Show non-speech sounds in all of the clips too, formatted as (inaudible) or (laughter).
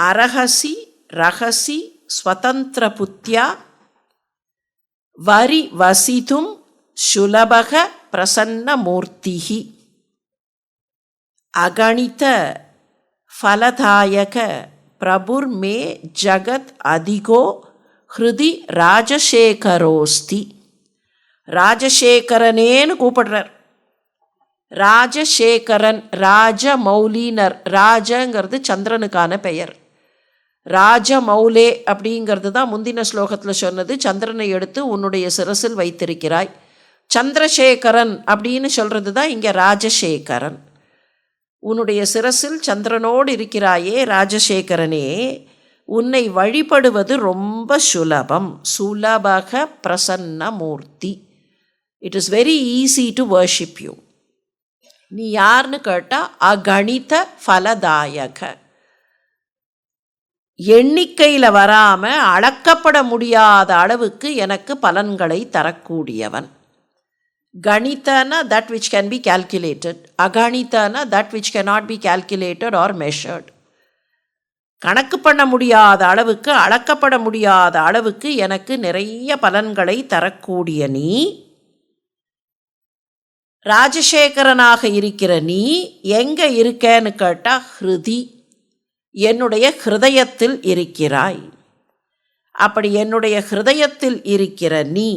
அரகசி ரகசி ஸ்வதந்திர புத்தியா வரி வசிதும் சுலபக பிரசன்னமூர்த்திகி அகணித ஃபலதாயக பிரபுர்மே ஜகத் அதிகோ ஹிருதி ராஜசேகரோஸ்தி. ராஜசேகரனேன்னு கூப்பிடுறார். ராஜசேகரன் ராஜமௌலீனர் ராஜங்கிறது சந்திரனுக்கான பெயர். ராஜமௌலே அப்படிங்கிறது தான் முந்தின ஸ்லோகத்தில் சொன்னது. சந்திரனை எடுத்து உன்னுடைய சிரசில் வைத்திருக்கிறாய். சந்திரசேகரன் அப்படின்னு சொல்கிறது தான் இங்கே ராஜசேகரன். உன்னுடைய சிரசில் சந்திரனோடு இருக்கிறாயே ராஜசேகரனே உன்னை வழிபடுவது ரொம்ப சுலபம். சுலபக பிரசன்ன மூர்த்தி. It is very easy to worship you நீ யாருன்னு கேட்டால் அகணித ஃபலதாயக. எண்ணிக்கையில் வராமல் அளக்கப்பட முடியாத அளவுக்கு எனக்கு பலன்களை தரக்கூடியவன். கணிதனா that which can be calculated அகணிதனா that which cannot be calculated or measured கணக்கு பண்ண முடியாத அளவுக்கு அளக்கப்பட முடியாத அளவுக்கு எனக்கு நிறைய பலன்களை தரக்கூடிய நீ ராஜசேகரனாக இருக்கிற நீ எங்கே இருக்கேன்னு கேட்டால் ஹிருதி. என்னுடைய ஹிருதயத்தில் இருக்கிறாய். அப்படி என்னுடைய ஹிருதயத்தில் இருக்கிற நீ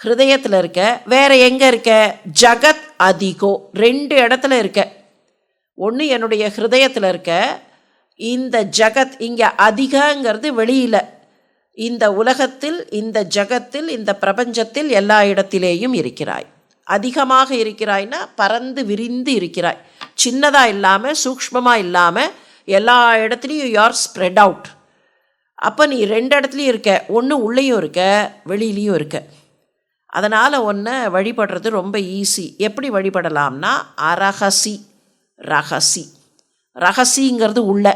ஹிருதயத்தில் இருக்க வேற எங்கே இருக்க? ஜகத் அதிகோ ரெண்டு இடத்துல இருக்க. ஒன்று என்னுடைய ஹிருதயத்தில் இருக்க இந்த ஜகத் இங்கே அதிகங்கிறது வெளியில். இந்த உலகத்தில் இந்த ஜகத்தில் இந்த பிரபஞ்சத்தில் எல்லா இடத்திலேயும் இருக்கிறாய். அதிகமாக இருக்கிறாய்னா பறந்து விரிந்து இருக்கிறாய். சின்னதாக இல்லாமல் சூக்ஷ்மமாக இல்லாமல் எல்லா இடத்துலையும் யார் ஸ்ப்ரெட் அவுட் அப்போ நீ ரெண்டு இடத்துலையும் இருக்க. ஒன்று உள்ளேயும் இருக்க வெளியிலையும் இருக்க. அதனால் ஒன்று வழிபடுறது ரொம்ப ஈஸி எப்படி வழிபடலாம்னா அரகசி ரகசி ரகசிங்கிறது உள்ள.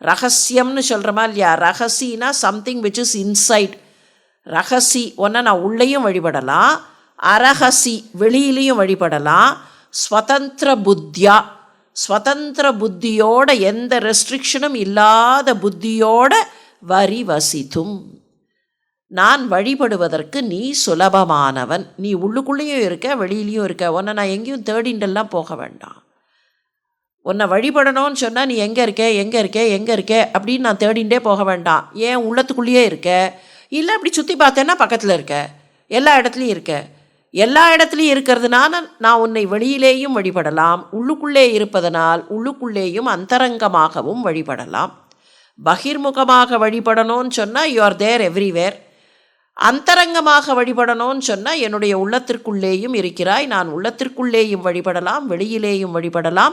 ரகசியம்னு சொல்கிறோமா இல்லையா? ரகசினா சம்திங் விச் இஸ் இன்சைட் ரகசி ஒன்றை நான் உள்ளேயும் வழிபடலாம். அரகசி வெளியிலையும் வழிபடலாம். ஸ்வதந்திர புத்தியா ஸ்வதந்திர புத்தியோட எந்த ரெஸ்ட்ரிக்ஷனும் இல்லாத புத்தியோட வரி வசித்தும். நான் வழிபடுவதற்கு நீ சுலபமானவன். நீ உள்ளுக்குள்ளேயும் இருக்க வெளியிலையும் இருக்க. உன்னை நான் எங்கேயும் தேடிண்டெல்லாம் போக வேண்டாம். உன்னை வழிபடணும்னு சொன்னால் நீ எங்கே இருக்க? எங்கே இருக்க? எங்கே இருக்க? அப்படின்னு நான் தேடிண்டே போக வேண்டாம். ஏன் உள்ளத்துக்குள்ளேயே இருக்க? இல்லை அப்படி சுற்றி பார்த்தேன்னா பக்கத்தில் இருக்க. எல்லா இடத்துலையும் இருக்க. எல்லா இடத்துலையும் இருக்கிறதுனால நான் உன்னை வெளியிலேயும் வழிபடலாம். உள்ளுக்குள்ளே இருப்பதனால் உள்ளுக்குள்ளேயும் அந்தரங்கமாகவும் வழிபடலாம். பகிர்முகமாக வழிபடணும்னு சொன்னால் யூ ஆர் தேர் எவ்ரிவேர் அந்தரங்கமாக வழிபடணும்னு சொன்னால் என்னுடைய உள்ளத்திற்குள்ளேயும் இருக்கிறாய். நான் உள்ளத்திற்குள்ளேயும் வழிபடலாம். வெளியிலேயும் வழிபடலாம்.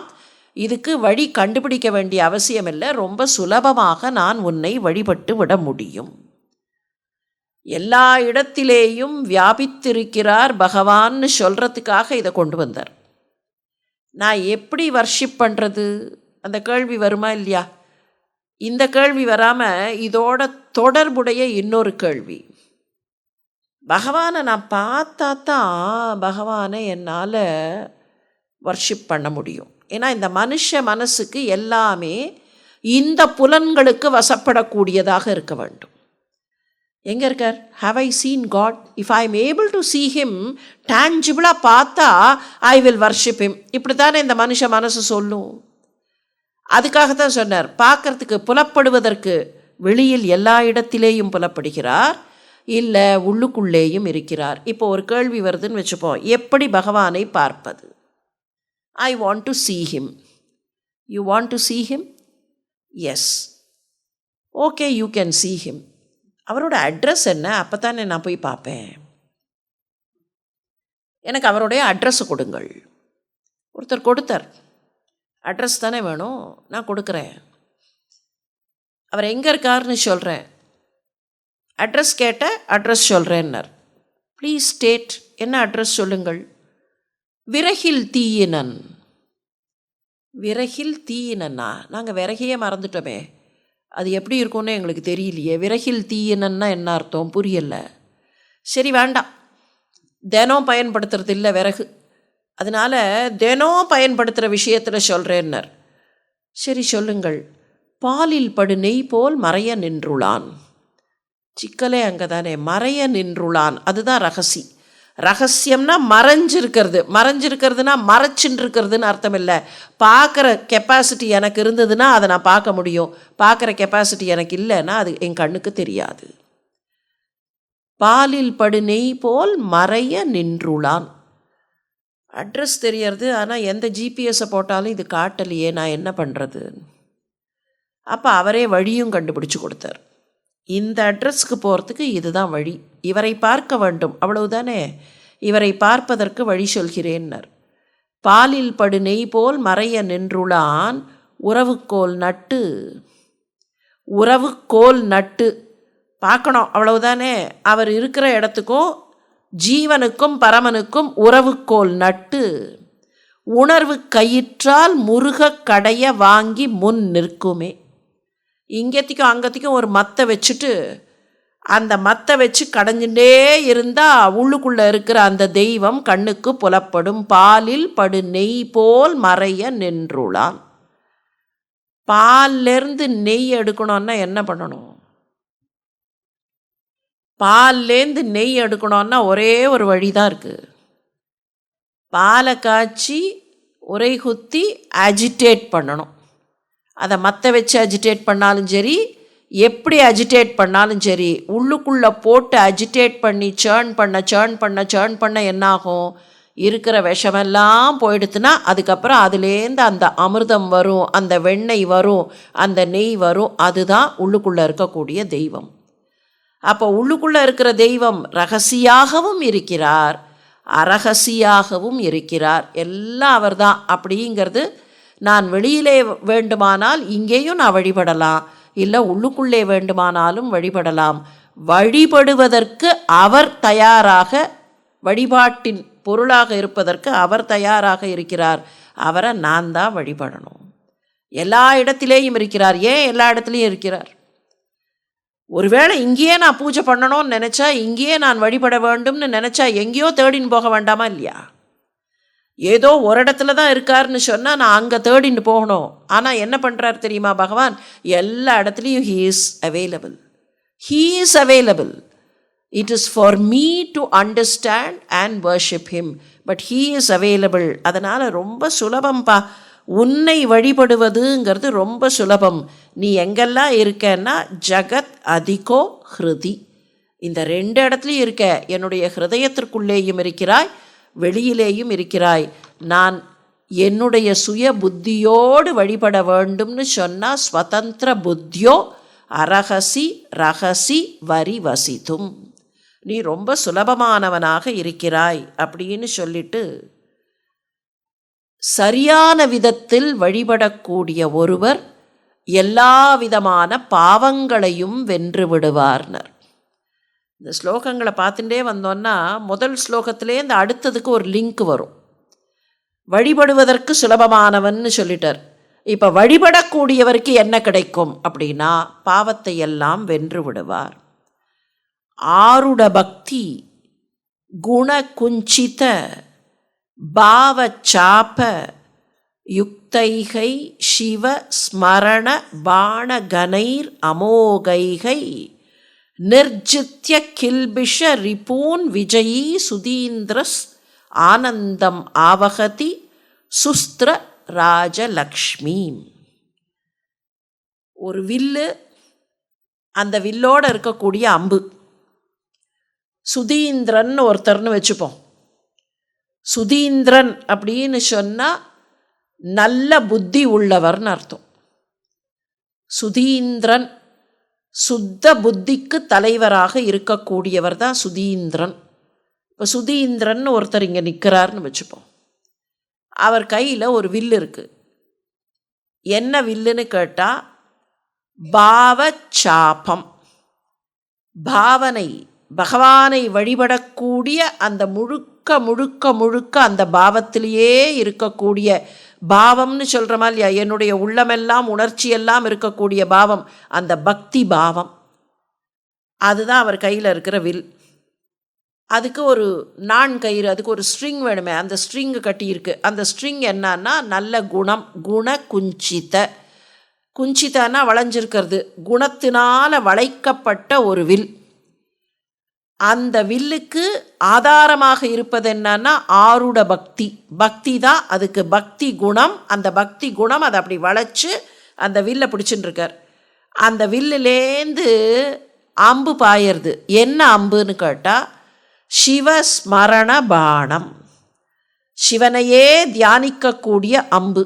இதுக்கு வழி கண்டுபிடிக்க வேண்டிய அவசியமில்லை. ரொம்ப சுலபமாக நான் உன்னை வழிபட்டு விட முடியும். எல்லா இடத்திலேயும் வியாபித்திருக்கிறார் பகவான்னு சொல்கிறதுக்காக இதை கொண்டு வந்தார். நான் எப்படி வர்ஷிப் பண்ணுறது அந்த கேள்வி வருமா இல்லையா? இந்த கேள்வி வராமல் இதோட தொடர்புடைய இன்னொரு கேள்வி. பகவானை நான் பார்த்தா தான் பகவானை என்னால் வர்ஷிப் பண்ண முடியும். ஏன்னா இந்த மனுஷ மனசுக்கு எல்லாமே இந்த புலன்களுக்கு வசப்படக்கூடியதாக இருக்க வேண்டும். எங்கே இருக்கார்? How I seen God if I am able to see him டேஞ்சிபிளாக பார்த்தா ஐ வில் வர்ஷிப் ஹிம் இப்படி தானே இந்த மனுஷ மனசு சொல்லும். அதுக்காகத்தான் சொன்னார் பார்க்கறதுக்கு புலப்படுவதற்கு வெளியில் எல்லா இடத்திலேயும் புலப்படுகிறார் இல்லை உள்ளுக்குள்ளேயும் இருக்கிறார். இப்போ ஒரு கேள்வி வருதுன்னு வச்சுப்போம் எப்படி பகவானை பார்ப்பது? I want to see him you want to see him yes okay you can see him அவரோட அட்ரஸ் என்ன? அப்போ தானே நான் போய் பார்ப்பேன். எனக்கு அவருடைய அட்ரஸ் கொடுங்கள். ஒருத்தர் கொடுத்தார். அட்ரஸ் தானே வேணும்? நான் கொடுக்குறேன். அவர் எங்கே இருக்காருன்னு சொல்கிறேன் அட்ரஸ் கேட்ட அட்ரஸ் சொல்கிறேன்னார் ப்ளீஸ் ஸ்டேட் என்ன அட்ரஸ் சொல்லுங்கள்? விறகில் தீயினன். விறகில் தீயினன்னா நாங்கள் விறகையே மறந்துட்டோமே. அது எப்படி இருக்கும்னு எங்களுக்கு தெரியலையே. விறகில் தீயினன்னா என்ன அர்த்தம்? புரியலை. சரி வேண்டாம். தினம் பயன்படுத்துறது இல்லை விறகு. அதனால் தினம் பயன்படுத்துகிற விஷயத்தில் சொல்கிறேன்னர் சரி சொல்லுங்கள். பாலில் படு நெய் போல் மறைய நின்றுளான். சிக்கலே அங்கே தானே மறைய நின்றுளான். அதுதான் ரகசி. ரகசியம்னா மறைஞ்சிருக்கிறது. மறைஞ்சிருக்கிறதுனா மறைச்சின்னு இருக்கிறதுன்னு அர்த்தம் இல்லை. பார்க்குற கெப்பாசிட்டி எனக்கு இருந்ததுன்னா அதை நான் பார்க்க முடியும். பார்க்குற கெப்பாசிட்டி எனக்கு இல்லைன்னா அது என் கண்ணுக்கு தெரியாது. பாலில் படு நெய் போல் மறைய நின்றுளான். அட்ரஸ் தெரியறது ஆனால் எந்த ஜிபிஎஸை போட்டாலும் இது காட்டலையே நான் என்ன பண்ணுறது அப்போ அவரே வழியும் கண்டுபிடிச்சு கொடுத்தார். இந்த அட்ரஸ்க்கு போகிறதுக்கு இதுதான் வழி. இவரை பார்க்க வேண்டும். அவ்வளவுதானே? இவரை பார்ப்பதற்கு வழி சொல்கிறேன்னர். பாலில் படு நெய் போல் மறைய நின்றுளான் உறவுக்கோல் நட்டு. உறவுக்கோல் நட்டு. பார்க்கணும். அவ்வளவுதானே? அவர் இருக்கிற இடத்துக்கும் ஜீவனுக்கும் பரமனுக்கும் உறவுக்கோல் நட்டு. உணர்வு கயிற்றால் முருக கடைய வாங்கி முன் நிற்குமே. இங்கேத்திக்கும் அங்கத்திக்கும் ஒரு மத்தை வச்சுட்டு அந்த மத்தை வச்சு கடைஞ்சுட்டே இருந்தால் உள்ளுக்குள்ளே இருக்கிற அந்த தெய்வம் கண்ணுக்கு புலப்படும். பாலில் படு நெய் போல் மறைய நின்றுளான். பால்லேருந்து நெய் எடுக்கணும்னா என்ன பண்ணணும்? பால்லேருந்து நெய் எடுக்கணும்னா ஒரே ஒரு வழி தான் இருக்குது பாலை காய்ச்சி உரை குத்தி அஜிடேட் பண்ணணும். அதை மற்ற வச்சு அஜிடேட் பண்ணாலும் சரி எப்படி அஜிடேட் பண்ணாலும் சரி உள்ளுக்குள்ளே போட்டு அஜிடேட் பண்ணி சேர்ன் பண்ண சேர்ன் பண்ண சேர்ன் பண்ண என்னாகும்? இருக்கிற விஷமெல்லாம் போயிடுத்துன்னா அதுக்கப்புறம் அதுலேருந்து அந்த அமிர்தம் வரும் அந்த வெண்ணெய் வரும் அந்த நெய் வரும் அதுதான் உள்ளுக்குள்ளே இருக்கக்கூடிய தெய்வம். அப்போ உள்ளுக்குள்ளே இருக்கிற தெய்வம் ரகசியாகவும் இருக்கிறார் அரகசியாகவும் இருக்கிறார். எல்லாம் அவர்தான். அப்படிங்கிறது நான் வெளியிலே வேண்டுமானால் இங்கேயும் நான் வழிபடலாம். இல்லை உள்ளுக்குள்ளே வேண்டுமானாலும் வழிபடலாம். வழிபடுவதற்கு அவர் தயாராக வழிபாட்டின் பொருளாக இருப்பதற்கு அவர் தயாராக இருக்கிறார். அவரை நான் தான் வழிபடணும். எல்லா இடத்திலேயும் இருக்கிறார். ஏன் எல்லா இடத்துலையும் இருக்கிறார்? ஒருவேளை இங்கேயே நான் பூஜை பண்ணணும்னு நினச்சா இங்கேயே நான் வழிபட வேண்டும்னு நினச்சா எங்கேயோ தேடின்னு போக வேண்டாமா இல்லையா? ஏதோ ஒரு இடத்துல தான் இருக்காருன்னு சொன்னால் நான் அங்கே தேடின்னு போகணும். ஆனால் என்ன பண்ணுறார் தெரியுமா பகவான்? எல்லா இடத்துலையும் he is available he is available it is for me to understand and worship him but he is available அதனால் ரொம்ப சுலபம்ப்பா உன்னை வழிபடுவதுங்கிறது ரொம்ப சுலபம். நீ எங்கெல்லாம் இருக்கன்னா ஜகத் அதிகோ ஹிருதி. இந்த ரெண்டு இடத்துலையும் இருக்க. என்னுடைய ஹிருதயத்திற்குள்ளேயும் இருக்கிறாய். வெளியிலேயும் இருக்கிறாய். நான் என்னுடைய சுய புத்தியோடு வழிபட வேண்டும்னு சொன்னால் ஸ்வதந்திர புத்தியோ அரகசி ரகசி வரி வசித்தும். நீ ரொம்ப சுலபமானவனாக இருக்கிறாய் அப்படின்னு சொல்லிட்டு சரியான விதத்தில் வழிபடக்கூடிய ஒருவர் எல்லா விதமான பாவங்களையும் வென்று விடுவார்னர். இந்த ஸ்லோகங்களை பார்த்துட்டே வந்தோன்னா முதல் ஸ்லோகத்திலே இந்த அடுத்ததுக்கு ஒரு லிங்க் வரும். வழிபடுவதற்கு சுலபமானவன்னு சொல்லிட்டார். இப்போ வழிபடக்கூடியவருக்கு என்ன கிடைக்கும் அப்படின்னா பாவத்தை எல்லாம் வென்று விடுவார். ஆருட பக்தி குண குஞ்சித பாவ சாப யுக்தைகை சிவ ஸ்மரண பாணகனைர் அமோகைகை நிர்ஜித்ய கில்பிஷ ரிபூன் விஜயீ சுதீந்திரஸ் ஆனந்தம் ஆவகதி சுஸ்திர ராஜலக்ஷ்மி. ஒரு வில்லு அந்த வில்லோடு இருக்கக்கூடிய அம்பு. சுதீந்திரன் ஒருத்தர்னு வச்சுப்போம். சுதீந்திரன் அப்படின்னு சொன்னால் நல்ல புத்தி உள்ளவர்னு அர்த்தம். சுதீந்திரன் சுத்த புத்திக்கு தலைவராக இருக்கக்கூடியவர் தான் சுதீந்திரன். இப்போ சுதீந்திரன் ஒருத்தர் இங்கே நிற்கிறார்னு வச்சுப்போம். அவர் கையில் ஒரு வில்லு இருக்குது என்ன வில்லுன்னு கேட்டால் பாவச்சாபம். பாவனை பகவானை வழிபடக்கூடிய அந்த முழுக்க முழுக்க முழுக்க அந்த பாவத்திலேயே இருக்கக்கூடிய பாவம்னு சொல்கிறோமா இல்லையா என்னுடைய உள்ளமெல்லாம் உணர்ச்சியெல்லாம் இருக்கக்கூடிய பாவம் அந்த பக்தி பாவம். அதுதான் அவர் கையில் இருக்கிற வில். அதுக்கு ஒரு நான் கயிறு அதுக்கு ஒரு ஸ்ட்ரிங் வேணுமே அந்த ஸ்ட்ரிங்கு கட்டியிருக்கு அந்த ஸ்ட்ரிங் என்னன்னா நல்ல குணம் குண குஞ்சித்த. குஞ்சிதானா வளைஞ்சிருக்கிறது. குணத்தினால் வளைக்கப்பட்ட ஒரு வில். அந்த வில்லுக்கு ஆதாரமாக இருப்பது என்னன்னா ஆருட பக்தி. பக்தி தான் அதுக்கு பக்தி குணம். அந்த பக்தி குணம் அதை அப்படி வளைச்சு அந்த வில்லை பிடிச்சின்னுருக்கார் அந்த வில்லுலேந்து அம்பு பாயறது. என்ன அம்புன்னு கேட்டால் சிவஸ்மரண பானம் சிவனையே தியானிக்கக்கூடிய அம்பு.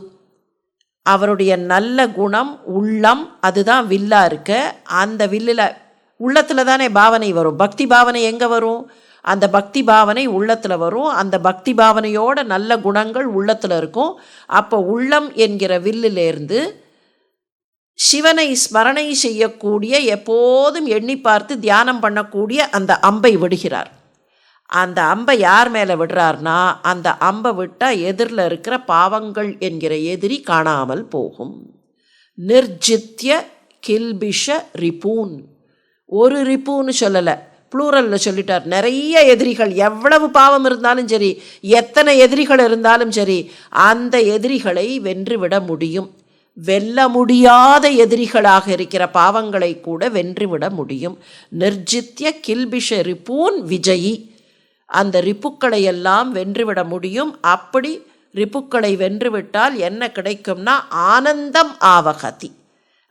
அவருடைய நல்ல குணம் உள்ளம் அதுதான் வில்லாக இருக்க. அந்த வில்லில் உள்ளத்தில் தானே பாவனை வரும். பக்தி பாவனை எங்கே வரும்? அந்த பக்தி பாவனை உள்ளத்தில் வரும். அந்த பக்தி பாவனையோட நல்ல குணங்கள் உள்ளத்தில் இருக்கும். அப்போ உள்ளம் என்கிற வில்லிலேருந்து சிவனை ஸ்மரணை செய்யக்கூடிய எப்போதும் எண்ணி பார்த்து தியானம் பண்ணக்கூடிய அந்த அம்பை விடுகிறார். அந்த அம்பை யார் மேலே விடுறார்னா அந்த அம்பை விட்டால் எதிரில் இருக்கிற பாவங்கள் என்கிற எதிரி காணாமல் போகும். நிர்ஜித்ய கில்பிஷ ரிபூன். ஒரு ரிப்புன்னு சொல்லலை. ப்ளூரலில் சொல்லிட்டார். நிறைய எதிரிகள் எவ்வளவு பாவம் இருந்தாலும் சரி எத்தனை எதிரிகள் இருந்தாலும் சரி அந்த எதிரிகளை வென்றுவிட முடியும். வெல்ல முடியாத எதிரிகளாக இருக்கிற பாவங்களை கூட வென்றுவிட முடியும். நிர்ஜித்ய கில்பிஷ ரிப்பூன் விஜயி. அந்த ரிப்புக்களை எல்லாம் வென்றுவிட முடியும். அப்படி ரிப்புக்களை வென்றுவிட்டால் என்ன கிடைக்கும்னா ஆனந்தம் ஆவகதி.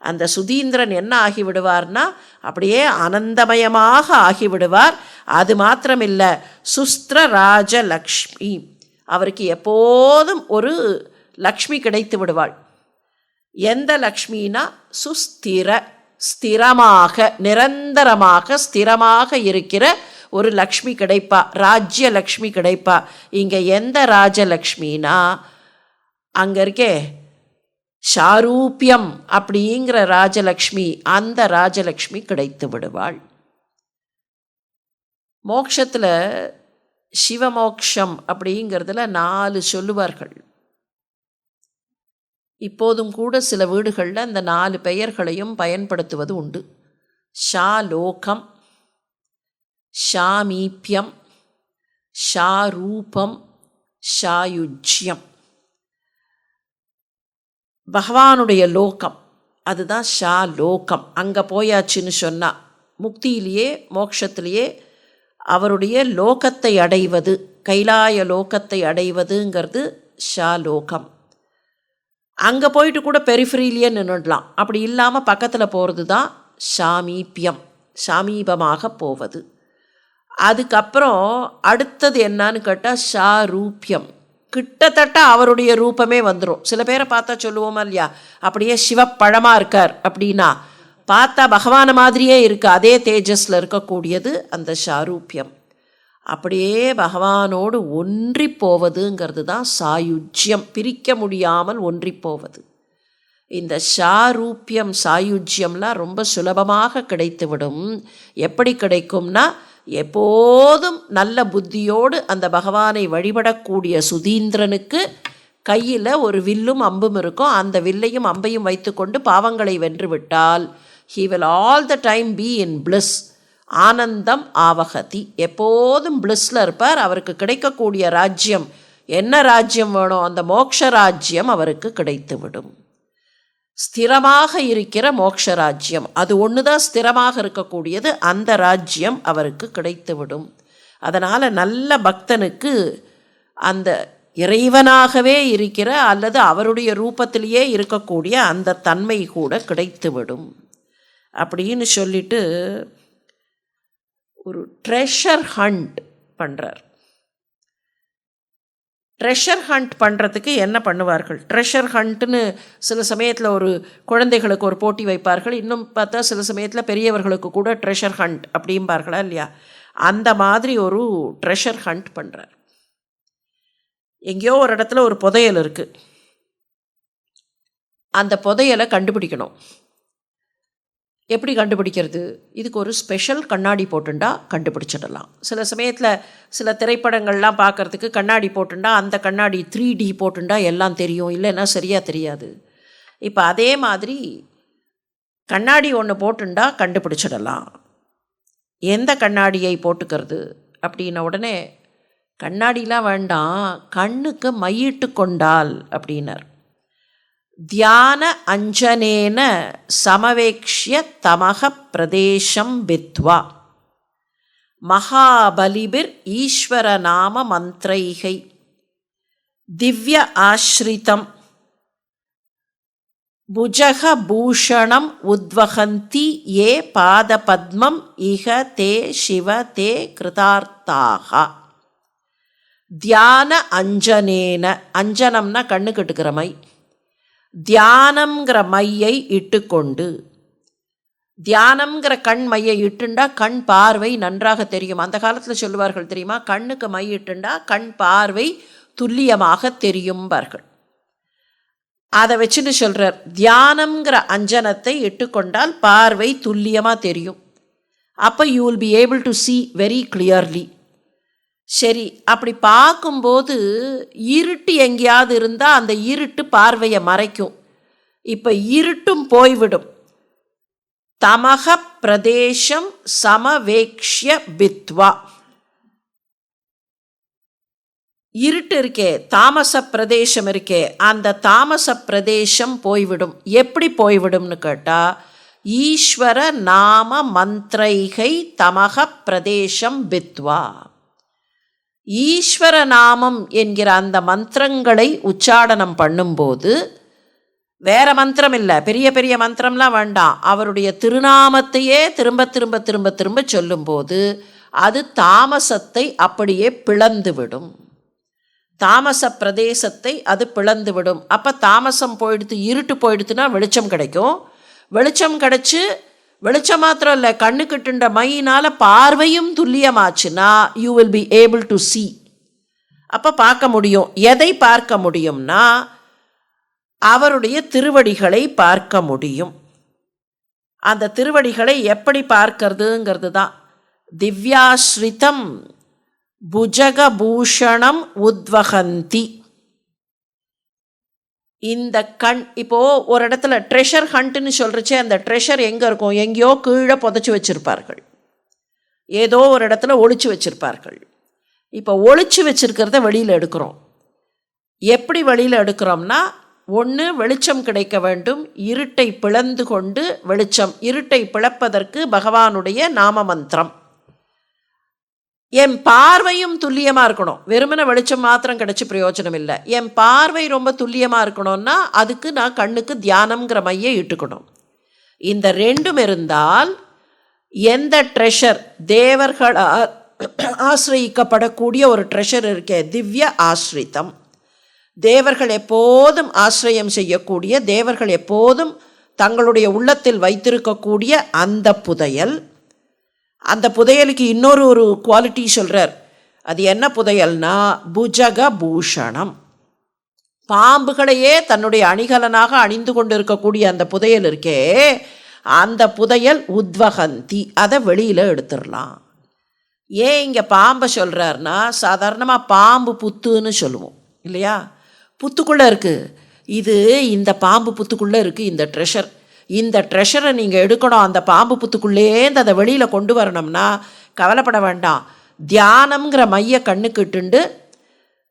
அந்த சுதீந்திரன் என்ன ஆகிவிடுவார்னா அப்படியே ஆனந்தமயமாக ஆகிவிடுவார். அது மாத்திரமில்லை சுஸ்திர ராஜலக்ஷ்மி. அவருக்கு எப்போதும் ஒரு லக்ஷ்மி கிடைத்து விடுவாள். எந்த லக்ஷ்மினா சுஸ்திர ஸ்திரமாக நிரந்தரமாக ஸ்திரமாக இருக்கிற ஒரு லக்ஷ்மி கிடைப்பா ராஜ்ய லக்ஷ்மி கிடைப்பா. இங்கே எந்த ராஜலக்ஷ்மினா அங்கே இருக்கே ஷாரூபியம் அப்படிங்கிற ராஜலக்ஷ்மி அந்த ராஜலக்ஷ்மி கிடைத்து விடுவாள். மோக்ஷத்தில் சிவமோக்ஷம் அப்படிங்கிறதுல நாலு சொல்லுவார்கள். இப்போதும் கூட சில வீடுகளில் அந்த நாலு பெயர்களையும் பயன்படுத்துவது உண்டு. ஷாலோகம் ஷாமீப்பியம் ஷாரூபம் ஷாயுஜ்யம் பகவானுடைய லோகம் அதுதான் ஷா லோகம். அங்கே போயாச்சுன்னு சொன்னால் முக்தியிலேயே மோட்சத்திலேயே அவருடைய லோகத்தை அடைவது கைலாய லோகத்தை அடைவதுங்கிறது ஷா லோகம். அங்கே போயிட்டு கூட பெரிஃபரிலேயே நின்றுடலாம் அப்படி இல்லாமல் பக்கத்தில் போகிறது தான் சாமீபியம் சாமீபமாக போவது. அதுக்கப்புறம் அடுத்தது என்னான்னு கேட்டால் ஷா ரூபியம். கிட்டத்தட்ட அவருடைய ரூபமே வந்துடும் சில பேரை பார்த்தா சொல்லுவோமா இல்லையா? அப்படியே சிவப்பழமாக இருக்கார் அப்படின்னா பார்த்தா பகவான மாதிரியே இருக்கு. அதே தேஜஸில் இருக்கக்கூடியது அந்த ஷாரூபியம் அப்படியே பகவானோடு ஒன்றி போவதுங்கிறது தான் சாயுஜ்யம். பிரிக்க முடியாமல் ஒன்றி போவது. இந்த ஷாரூபியம் சாயுஜ்யம்லாம் ரொம்ப சுலபமாக கிடைத்துவிடும். எப்படி கிடைக்கும்னா எப்போதும் நல்ல புத்தியோடு அந்த பகவானை வழிபடக்கூடிய சுதீந்திரனுக்கு கையில் ஒரு வில்லும் அம்பும் இருக்கும். அந்த வில்லையும் அம்பையும் வைத்துக்கொண்டு பாவங்களை வென்று விட்டால் he will all the time be in bliss ஆனந்தம் ஆவகதி. எப்போதும் பிளிஸ்ல இருப்பார். அவருக்கு கிடைக்கக்கூடிய ராஜ்யம். என்ன ராஜ்யம் வேணும்? அந்த மோக்ஷ ராஜ்யம் அவருக்கு கிடைத்துவிடும். ஸ்திரமாக இருக்கிற மோக்ஷ ராஜ்யம் அது ஒன்று தான் ஸ்திரமாக இருக்கக்கூடியது அந்த ராஜ்யம் அவருக்கு கிடைத்துவிடும். அதனால் நல்ல பக்தனுக்கு அந்த இறைவனாகவே இருக்கிற அல்லது அவருடைய ரூபத்திலேயே இருக்கக்கூடிய அந்த தன்மை கூட கிடைத்துவிடும். அப்படின்னு சொல்லிட்டு ஒரு ட்ரெஷர் ஹண்ட் பண்ணுறார் ட்ரெஷர் ஹண்ட் பண்ணுறதுக்கு என்ன பண்ணுவார்கள்? ட்ரெஷர் ஹண்ட்டுன்னு சில சமயத்தில் ஒரு குழந்தைகளுக்கு ஒரு போட்டி வைப்பார்கள். இன்னும் பார்த்தா சில சமயத்தில் பெரியவர்களுக்கு கூட ட்ரெஷர் ஹண்ட் அப்படிம்பார்களா இல்லையா? அந்த மாதிரி ஒரு ட்ரெஷர் ஹண்ட் பண்ணுறார் எங்கேயோ ஒரு இடத்துல ஒரு புதையல் இருக்குது அந்த புதையலை கண்டுபிடிக்கணும். எப்படி கண்டுபிடிக்கிறது? இதுக்கு ஒரு ஸ்பெஷல் கண்ணாடி போட்டுண்டா கண்டுபிடிச்சிடலாம். சில சமயத்தில் சில திரைப்படங்கள்லாம் பார்க்குறதுக்கு கண்ணாடி போட்டுண்டா அந்த கண்ணாடி த்ரீ டி போட்டுண்டா எல்லாம் தெரியும். இல்லைன்னா சரியாக தெரியாது. இப்போ அதே மாதிரி கண்ணாடி ஒன்று போட்டுண்டா கண்டுபிடிச்சிடலாம். எந்த கண்ணாடியை போட்டுக்கிறது? அப்படின்ன உடனே கண்ணாடிலாம் வேண்டாம் கண்ணுக்கு மையிட்டு கொண்டால் அப்படின்னார். தியான அஞ்சனேன சமவேக்ஷிய தமக பிரதேசம் வித்வா. மகாபலிபிர் ஈஸ்வர நாம மந்திரைகை. திவ்ய ஆஸ்ரிதம். புஜகபூஷணம் உத்வகந்தி ஏ பாதபத்மம் இக தே சிவ தே கிருதார்த்தாக தியான அஞ்சனேன அஞ்சனம்னா கண்ணு கட்டுக்கிற மாதிரி தியானம்ங்கிற மையை இட்டுக்கொண்டு தியானம்ங்கிற கண் மையை இட்டுண்டா கண் பார்வை நன்றாக தெரியும். அந்த காலத்தில் சொல்லுவார்கள் தெரியுமா? கண்ணுக்கு மை இட்டுண்டா கண் பார்வை துல்லியமாக தெரியும்பார்கள். அதை வச்சுன்னு சொல்கிறார் தியானம்ங்கிற அஞ்சனத்தை இட்டுக்கொண்டால் பார்வை துல்லியமாக தெரியும். அப்போ you will be able to see very clearly சரி அப்படி பார்க்கும்போது இருட்டு எங்கேயாவது இருந்தால் அந்த இருட்டு பார்வையை மறைக்கும். இப்போ இருட்டும் போய்விடும். தமக பிரதேசம் சமவேக்ஷ்ய பித்வா. இருட்டு இருக்கே தாமச பிரதேசம் இருக்கே அந்த தாமச பிரதேசம் போய்விடும். எப்படி போய்விடும்னு கேட்டால் ஈஸ்வர நாம மந்திரைகை தமக பிரதேசம் பித்வா. ஈஸ்வர நாமம் என்கிற அந்த மந்திரங்களை உச்சாடனம் பண்ணும்போது வேற மந்திரம் இல்லை பெரிய பெரிய மந்திரம்லாம் வேண்டாம். அவருடைய திருநாமத்தையே திரும்ப திரும்ப திரும்ப திரும்ப சொல்லும்போது அது தாமசத்தை அப்படியே பிளந்துவிடும். தாமச பிரதேசத்தை அது பிளந்துவிடும். அப்போ தாமசம் போயிடுத்து இருட்டு போயிடுத்துன்னா வெளிச்சம் கிடைக்கும். வெளிச்சம் கிடச்சி வெளிச்சம் மாத்திரம் இல்லை கண்ணு கிட்டுண்ட மையினால் பார்வையும் துல்லியமாச்சுன்னா you will be able to see அப்போ பார்க்க முடியும். எதை பார்க்க முடியும்னா அவருடைய திருவடிகளை பார்க்க முடியும். அந்த திருவடிகளை எப்படி பார்க்கறதுங்கிறது தான் திவ்யாஸ்ரிதம் புஜகபூஷணம் உத்வகந்தி இந்த கண் இப்போது ஒரு இடத்துல ட்ரெஷர் ஹண்ட்னு சொல்கிறச்சே அந்த ட்ரெஷர் எங்கே இருக்கும்? எங்கேயோ கீழே புதைச்சி வச்சுருப்பார்கள். ஏதோ ஒரு இடத்துல ஒழிச்சு வச்சுருப்பார்கள். இப்போ ஒழிச்சு வச்சுருக்கிறத வெளியில் எடுக்கிறோம். எப்படி வெளியில் எடுக்கிறோம்னா ஒன்று வெளிச்சம் கிடைக்க வேண்டும். இருட்டை பிளந்து கொண்டு வெளிச்சம் இருட்டை பிளப்பதற்கு பகவானுடைய நாம மந்திரம். என் பார்வையும் துல்லியமாக இருக்கணும். வெறுமன வெளிச்சம் மாத்திரம் கிடச்சி பிரயோஜனம் இல்லை. என் பார்வை ரொம்ப துல்லியமாக இருக்கணும்னா அதுக்கு நான் கண்ணுக்கு தியானம்ங்கிற மையை இட்டுக்கணும். இந்த ரெண்டும் இருந்தால் எந்த ட்ரெஷர் தேவர்கள் ஆசிரயிக்கப்படக்கூடிய ஒரு ட்ரெஷர் இருக்கே திவ்ய ஆசிரித்தம். தேவர்கள் எப்போதும் ஆசிரியம் செய்யக்கூடிய தேவர்கள் எப்போதும் தங்களுடைய உள்ளத்தில் வைத்திருக்கக்கூடிய அந்த புதையல். அந்த புதையலுக்கு இன்னொரு ஒரு குவாலிட்டி சொல்கிறார் அது என்ன புதையல்னா புஜக பூஷணம் பாம்புகளையே தன்னுடைய அணிகலனாக அணிந்து கொண்டு இருக்கக்கூடிய அந்த புதையல் இருக்கே அந்த புதையல் உத்வகந்தி. அதை வெளியில் எடுத்துடலாம். ஏன் இங்கே பாம்பை சொல்கிறாருன்னா சாதாரணமாக பாம்பு புத்துன்னு சொல்லுவோம் இல்லையா? புத்துக்குள்ளே இருக்குது இது இந்த பாம்பு புத்துக்குள்ளே இருக்குது இந்த ட்ரெஷர் இந்த ட்ரெஷரை நீங்கள் எடுக்கணும். அந்த பாம்பு புத்துக்குள்ளேருந்து அதை வெளியில் கொண்டு வரணும்னா கவலைப்பட வேண்டாம். தியானம்ங்கிற மைய கண்ணுக்கிட்டுண்டு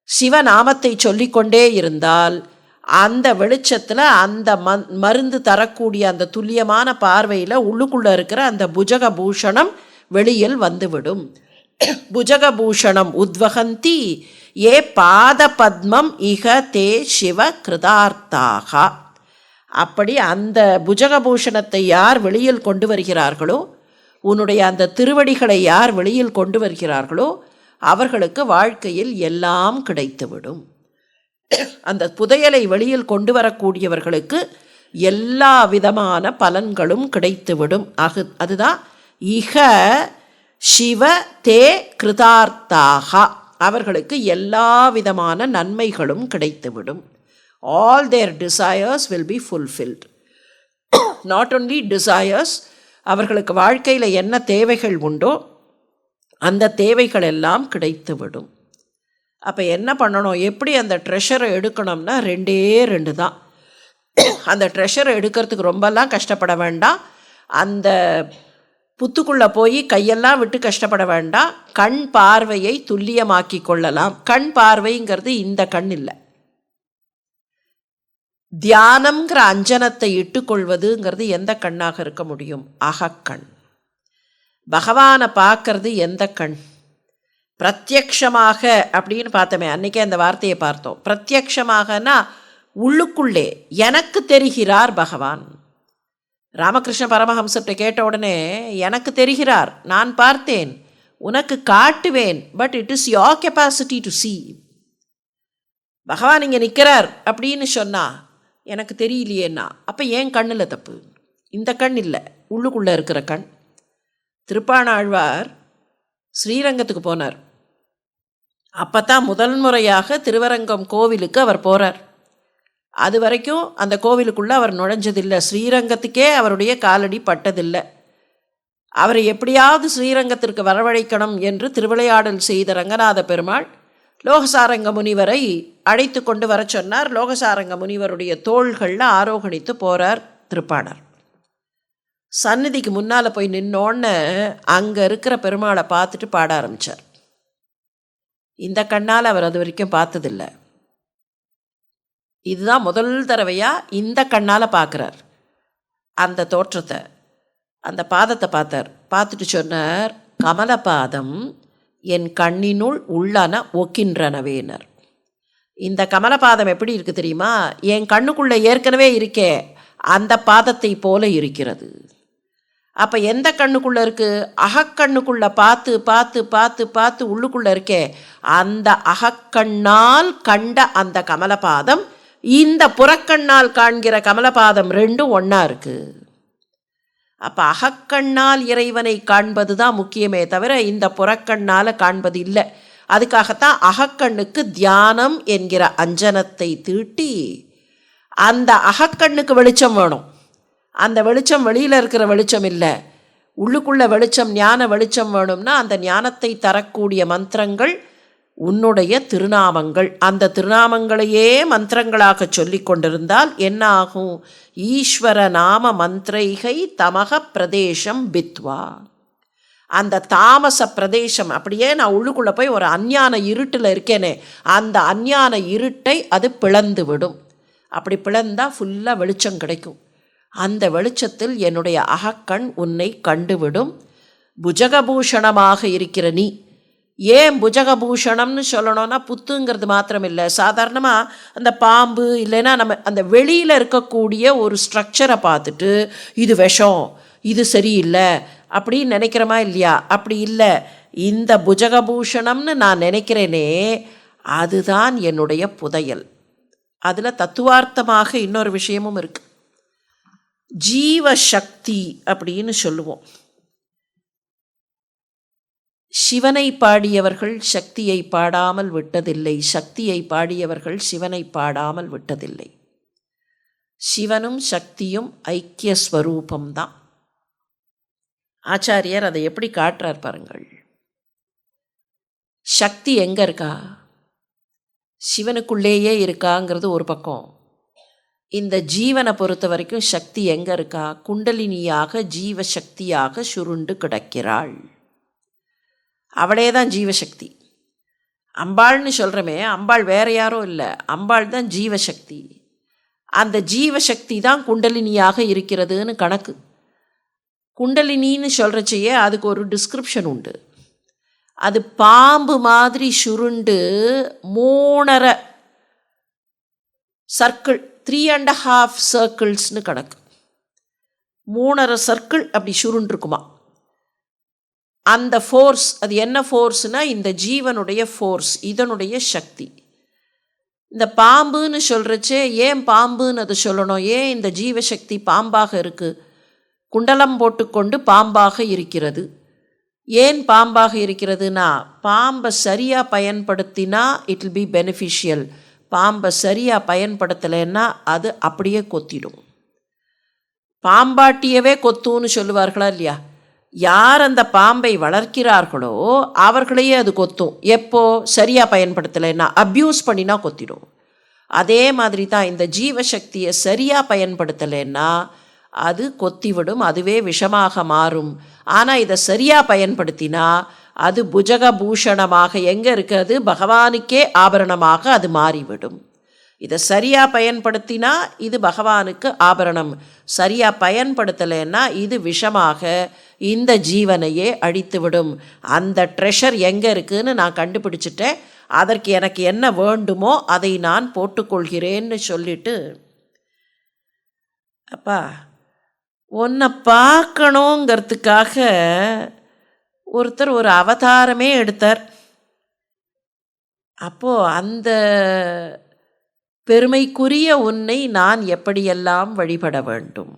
சிவநாமத்தை சொல்லிக்கொண்டே இருந்தால் அந்த வெளிச்சத்தில் அந்த மந் மருந்து தரக்கூடிய அந்த துல்லியமான பார்வையில் உள்ளுக்குள்ளே இருக்கிற அந்த புஜக பூஷணம் வெளியில் வந்துவிடும். புஜக பூஷணம் உத்வகந்தி ஏ பாத பத்மம் இக தே சிவ கிருதார்த்தாக. அப்படி அந்த புஜகபூஷணத்தை யார் வெளியில் கொண்டு வருகிறார்களோ உன்னுடைய அந்த திருவடிகளை யார் வெளியில் கொண்டு வருகிறார்களோ அவர்களுக்கு வாழ்க்கையில் எல்லாம் கிடைத்துவிடும். அந்த புதையலை வெளியில் கொண்டு வரக்கூடியவர்களுக்கு எல்லா விதமான பலன்களும் கிடைத்துவிடும். அகு அதுதான் இக சிவ தே கிருதார்த்தாக. அவர்களுக்கு எல்லா விதமான நன்மைகளும் கிடைத்துவிடும். All their desires will be fulfilled. Not only desires அவர்களுக்கு வாழ்க்கையில் என்ன தேவைகள் உண்டோ அந்த தேவைகள் எல்லாம் கிடைத்துவிடும் அப்போ என்ன பண்ணணும்? எப்படி அந்த ட்ரெஷரை எடுக்கணும்னா ரெண்டே ரெண்டு தான். (coughs) அந்த ட்ரெஷரை எடுக்கிறதுக்கு ரொம்பலாம் கஷ்டப்பட வேண்டாம். அந்த புத்துக்குள்ளே போய் கையெல்லாம் விட்டு கஷ்டப்பட வேண்டாம். கண் பார்வையை துல்லியமாக்கி கொள்ளலாம். கண் பார்வைங்கிறது இந்த கண் இல்லை. தியானம்ங்கிற அஞ்சனத்தை இட்டுக்கொள்வதுங்கிறது எந்த கண்ணாக இருக்க முடியும்? அகக்கண் பகவானை பார்க்கறது எந்த கண்? பிரத்யக்ஷமாக அப்படின்னு பார்த்தோமே அன்றைக்கே அந்த வார்த்தையை பார்த்தோம். பிரத்யக்ஷமாகனா உள்ளுக்குள்ளே எனக்கு தெரிகிறார் பகவான். ராமகிருஷ்ண பரமஹம்சத்தை கேட்ட உடனே எனக்கு தெரிகிறார் நான் பார்த்தேன் உனக்கு காட்டுவேன் but it is your capacity to see பகவான் இங்கே நிற்கிறார் அப்படின்னு சொன்னால் எனக்கு தெரியலையேன்னா அப்போ ஏன் கண்ணில் தப்பு? இந்த கண் இல்லை. உள்ளுக்குள்ளே இருக்கிற கண். திருப்பாணாழ்வார் ஸ்ரீரங்கத்துக்கு போனார். அப்போ தான் முதல் முறையாக திருவரங்கம் கோவிலுக்கு அவர் போகிறார் அது வரைக்கும் அந்த கோவிலுக்குள்ளே அவர் நுழைஞ்சதில்லை. ஸ்ரீரங்கத்துக்கே அவருடைய காலடி பட்டதில்லை. அவரை எப்படியாவது ஸ்ரீரங்கத்திற்கு வரவழைக்கணும் என்று திருவிளையாடல் செய்த ரங்கநாத பெருமாள் லோகசாரங்க முனிவரை அழைத்து கொண்டு வர சொன்னார். லோகசாரங்க முனிவருடைய தோள்களில் ஆரோகணித்து போகிறார் திருப்பாணர் சந்நிதிக்கு முன்னால் போய் நின்னோன்னு அங்கே இருக்கிற பெருமாளை பார்த்துட்டு பாட ஆரம்பித்தார் இந்த கண்ணால் அவர் அது வரைக்கும் பார்த்ததில்லை. இதுதான் முதல் தடவையாக இந்த கண்ணால் பார்க்குறார். அந்த தோற்றத்தை அந்த பாதத்தை பார்த்தார். பார்த்துட்டு சொன்னார் கமலபாதம் என் கண்ணினுள் உள்ளன ஒக்கின்றனவேனர். இந்த கமலபாதம் எப்படி இருக்குது தெரியுமா? என் கண்ணுக்குள்ளே ஏற்கனவே இருக்கே அந்த பாதத்தை போல இருக்கிறது. அப்போ எந்த கண்ணுக்குள்ளே இருக்குது அகக்கண்ணுக்குள்ளே பார்த்து பார்த்து பார்த்து பார்த்து உள்ளுக்குள்ளே இருக்கே அந்த அகக்கண்ணால் கண்ட அந்த கமலபாதம் இந்த புறக்கண்ணால் காண்கிற கமலபாதம் ரெண்டும் ஒன்றா இருக்குது அப்போ அகக்கண்ணால் இறைவனை காண்பது தான் முக்கியமே தவிர இந்த புறக்கண்ணால் காண்பது இல்லை. அதுக்காகத்தான் அகக்கண்ணுக்கு தியானம் என்கிற அஞ்சனத்தை தீட்டி அந்த அகக்கண்ணுக்கு வெளிச்சம் வேணும். அந்த வெளிச்சம் வெளியில் இருக்கிற வெளிச்சம் இல்லை. உள்ளுக்குள்ள வெளிச்சம் ஞான வெளிச்சம் வேணும்னா அந்த ஞானத்தை தரக்கூடிய மந்திரங்கள் உன்னுடைய திருநாமங்கள். அந்த திருநாமங்களையே மந்திரங்களாக சொல்லி கொண்டிருந்தால் என்ன ஆகும் ஈஸ்வர நாம மந்திரைகை தமக பிரதேசம் பித்வா. அந்த தாமச பிரதேசம் அப்படியே நான் உள்ளுக்குள்ளே போய் ஒரு அஞ்ஞான இருட்டில் இருக்கேனே அந்த அஞ்ஞான இருட்டை அது பிளந்து விடும். அப்படி பிளந்தால் ஃபுல்லாக வெளிச்சம் கிடைக்கும். அந்த வெளிச்சத்தில் என்னுடைய அகக்கண் உன்னை கண்டுவிடும். புஜகபூஷணமாக இருக்கிற நீ ஏன் புஜகபூஷணம்னு சொல்லணும்னா புத்துங்கிறது மாத்திரம் இல்லை சாதாரணமாக அந்த பாம்பு இல்லைன்னா நம்ம அந்த வெளியில் இருக்கக்கூடிய ஒரு ஸ்ட்ரக்சரை பார்த்துட்டு இது விஷம் இது சரியில்லை அப்படின்னு நினைக்கிறோமா இல்லையா? அப்படி இல்லை. இந்த புஜகபூஷணம்னு நான் நினைக்கிறேனே அதுதான் என்னுடைய புதையல். அதில் தத்துவார்த்தமாக இன்னொரு விஷயமும் இருக்குது ஜீவசக்தி அப்படின்னு சொல்லுவோம். சிவனை பாடியவர்கள் சக்தியை பாடாமல் விட்டதில்லை. சக்தியை பாடியவர்கள் சிவனை பாடாமல் விட்டதில்லை. சிவனும் சக்தியும் ஐக்கிய ஸ்வரூபம்தான் ஆச்சாரியர் அதை எப்படி காட்டுறார் பாருங்கள். சக்தி எங்கே இருக்கா? சிவனுக்குள்ளேயே இருக்காங்கிறது ஒரு பக்கம். இந்த ஜீவனை பொறுத்த வரைக்கும் சக்தி எங்கே இருக்கா? குண்டலினியாக ஜீவசக்தியாக சுருண்டு கிடக்கிறாள். அவளே தான் ஜீவசக்தி. அம்பாள்னு சொல்கிறோமே அம்பாள் வேற யாரும் இல்லை. அம்பாள் தான் ஜீவசக்தி. அந்த ஜீவசக்தி தான் குண்டலினியாக இருக்கிறதுன்னு கணக்கு. குண்டலினின்னு சொல்கிறச்சையே அதுக்கு ஒரு டிஸ்கிரிப்ஷன் உண்டு. அது பாம்பு மாதிரி சுருண்டு மூணரை சர்க்கிள் த்ரீ அண்ட் ஹாஃப் சர்க்கிள்ஸ்னு கணக்கு. மூணரை சர்க்கிள் அப்படி சுருண்டுருக்குமா? அந்த ஃபோர்ஸ் அது என்ன ஃபோர்ஸ்னால் இந்த ஜீவனுடைய ஃபோர்ஸ் இதனுடைய சக்தி. இந்த பாம்புன்னு சொல்கிறச்சே ஏன் பாம்புன்னு அதை சொல்லணும்? ஏன் இந்த ஜீவசக்தி பாம்பாக இருக்குது குண்டலம் போட்டுக்கொண்டு பாம்பாக இருக்கிறது. ஏன் பாம்பாக இருக்கிறதுனா பாம்பை சரியாக பயன்படுத்தினா இட் வில் பி பெனிஃபிஷியல் பாம்பை சரியாக பயன்படுத்தலைன்னா அது அப்படியே கொத்திடும். பாம்பாட்டியவே கொத்துன்னு சொல்லுவார்களா இல்லையா? யார் அந்த பாம்பை வளர்க்கிறார்களோ அவர்களையே அது கொத்தும். எப்போ? சரியாக பயன்படுத்தலைன்னா அப்யூஸ் பண்ணினா கொத்திடும். அதே மாதிரி தான் இந்த ஜீவசக்தியை சரியாக பயன்படுத்தலைன்னா அது கொத்திவிடும் அதுவே விஷமாக மாறும். ஆனால் இதை சரியாக பயன்படுத்தினா அது புஜக பூஷணமாக எங்கே இருக்கிறது? பகவானுக்கே ஆபரணமாக அது மாறிவிடும். இதை சரியாக பயன்படுத்தினா இது பகவானுக்கு ஆபரணம். சரியாக பயன்படுத்தலைன்னா இது விஷமாக இந்த ஜீவனையே அழித்துவிடும். அந்த ட்ரெஷர் எங்கே இருக்குதுன்னு நான் கண்டுபிடிச்சிட்டேன். அதற்கு எனக்கு என்ன வேண்டுமோ அதை நான் போட்டுக்கொள்கிறேன்னு சொல்லிட்டு அப்பா உன்னை பார்க்கணுங்கிறதுக்காக ஒருத்தர் ஒரு அவதாரமே எடுத்தார். அப்போது அந்த பெருமைக்குரிய உன்னை நான் எப்படியெல்லாம் வழிபட வேண்டும்?